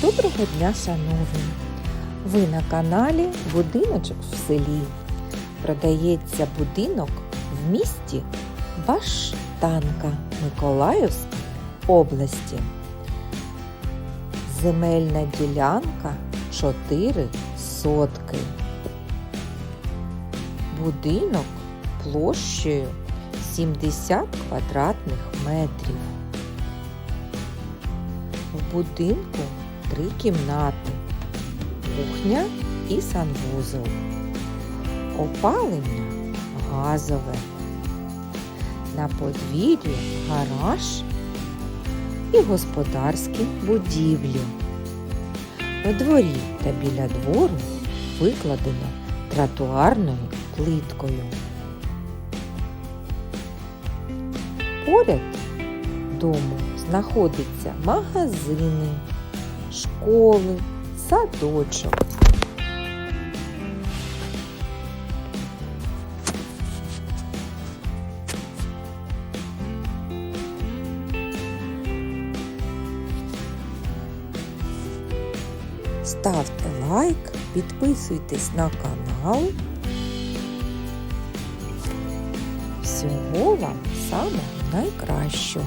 Доброго дня, шановні! Ви на каналі Будиночок в селі. Продається будинок в місті Баштанка Миколаївської області. Земельна ділянка 4 сотки. Будинок площею 70 квадратних метрів. В будинку три кімнати, кухня і санвузол. Опалення газове. На подвір'ї гараж і господарські будівлі. У дворі та біля двору викладено тротуарною плиткою. Поряд дому знаходяться магазини, школи, садочок. Ставте лайк, підписуйтесь на канал. Всього вам самого найкращого!